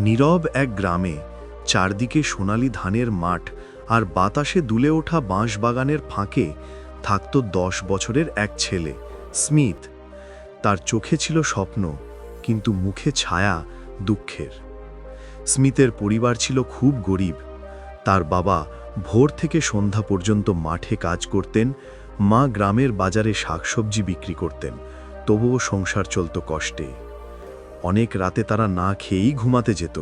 নীরব এক গ্রামে চারদিকে সোনালি ধানের মাঠ আর বাতাসে দুলে ওঠা বাঁশবাগানের ফাঁকে থাকত দশ বছরের এক ছেলে, স্মিথ। তার চোখে ছিল স্বপ্ন, কিন্তু মুখে ছায়া দুঃখের। স্মিথের পরিবার ছিল খুব গরিব। তার বাবা ভোর থেকে সন্ধ্যা পর্যন্ত মাঠে কাজ করতেন, মা গ্রামের বাজারে শাকসবজি বিক্রি করতেন, তবুও সংসার চলত কষ্টে। অনেক রাতে তারা না খেয়েই ঘুমাতে যেত।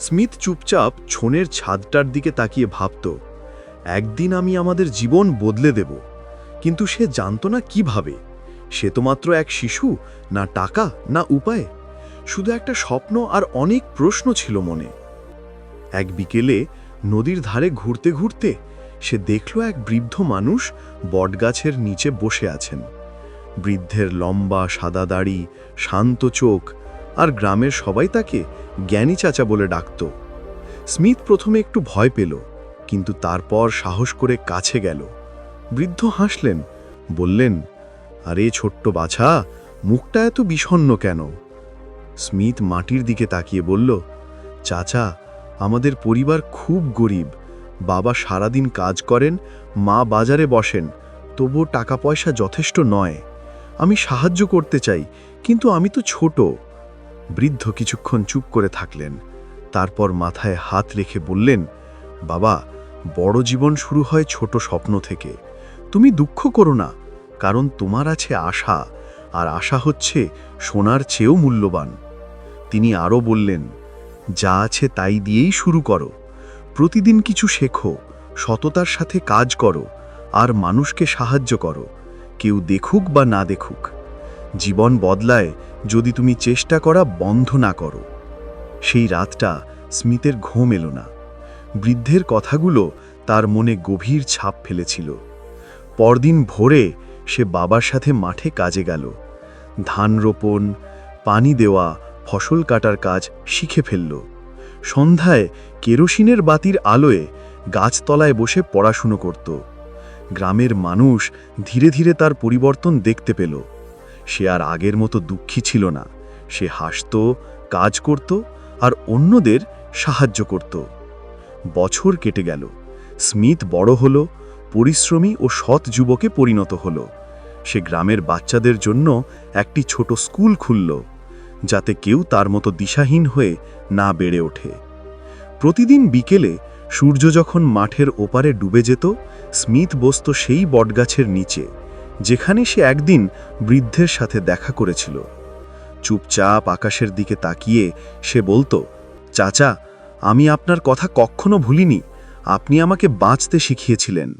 স্মিথ চুপচাপ ছোনের ছাদটার দিকে তাকিয়ে ভাবত, একদিন আমি আমাদের জীবন বদলে দেব, কিন্তু সে জানত না কীভাবে? সে তো মাত্র এক শিশু, না টাকা, না উপায়। শুধু একটা স্বপ্ন আর অনেক প্রশ্ন ছিল মনে। এক বিকেলে নদীর ধারে ঘুরতে ঘুরতে সে দেখল এক বৃদ্ধ মানুষ বটগাছের নিচে বসে আছেন। বৃদ্ধের লম্বা সাদা দাড়ি, শান্ত চোখ আর গ্রামের সবাই তাকে জ্ঞানী চাচা বলে ডাকত। স্মিথ প্রথমে একটু ভয় পেল, কিন্তু তারপর সাহস করে কাছে গেল। বৃদ্ধ হাসলেন, বললেন, আরে ছোট্ট বাছা, মুখটা এত বিষণ্ণ কেন? স্মিথ মাটির দিকে তাকিয়ে বলল, চাচা, আমাদের পরিবার খুব গরিব। বাবা সারাদিন কাজ করেন, মা বাজারে বসেন, তবুও টাকা পয়সা যথেষ্ট নয়। আমি সাহায্য করতে চাই, কিন্তু আমি তো ছোট। বৃদ্ধ কিছুক্ষণ চুপ করে থাকলেন। তারপর মাথায় হাত রেখে বললেন, বাবা, বড় জীবন শুরু হয় ছোট স্বপ্ন থেকে। তুমি দুঃখ করো না, কারণ তোমার আছে আশা, আর আশা হচ্ছে সোনার চেয়েও মূল্যবান। তিনি আরও বললেন, যা আছে তাই দিয়েই শুরু করো। প্রতিদিন কিছু শেখো, সততার সাথে কাজ করো, আর মানুষকে সাহায্য করো। কেউ দেখুক বা না দেখুক জীবন বদলায় যদি তুমি চেষ্টা করা বন্ধ না করো। সেই রাতটা স্মিথের ঘুম এলো না। বৃদ্ধের কথাগুলো তার মনে গভীর ছাপ ফেলেছিল। পরদিন ভোরে সে বাবার সাথে মাঠে কাজে গেল। ধান রোপণ, পানি দেওয়া, ফসল কাটার কাজ শিখে ফেলল। সন্ধ্যায় কেরোসিনের বাতির আলোয় গাছতলায় বসে পড়াশুনো করত। গ্রামের মানুষ ধীরে ধীরে তার পরিবর্তন দেখতে পেল। সে আর আগের মতো দুঃখী ছিল না। সে হাসত, কাজ করত আর অন্যদের সাহায্য করত। বছর কেটে গেল। স্মিথ বড় হল, পরিশ্রমী ও সৎ যুবকে পরিণত হল। সে গ্রামের বাচ্চাদের জন্য একটি ছোট স্কুল খুলল, যাতে কেউ তার মতো দিশাহীন হয়ে না বেড়ে ওঠে। প্রতিদিন বিকেলে সূর্য যখন মাঠের ওপারে ডুবে যেত, স্মিথ বসত সেই বটগাছের নিচে। যেখানে সে একদিন বৃদ্ধের সাথে দেখা করেছিল। চুপচাপ আকাশের দিকে তাকিয়ে সে বলতো, চাচা, আমি আপনার কথা কখনো ভুলিনি। আপনি আমাকে বাঁচতে শিখিয়েছিলেন।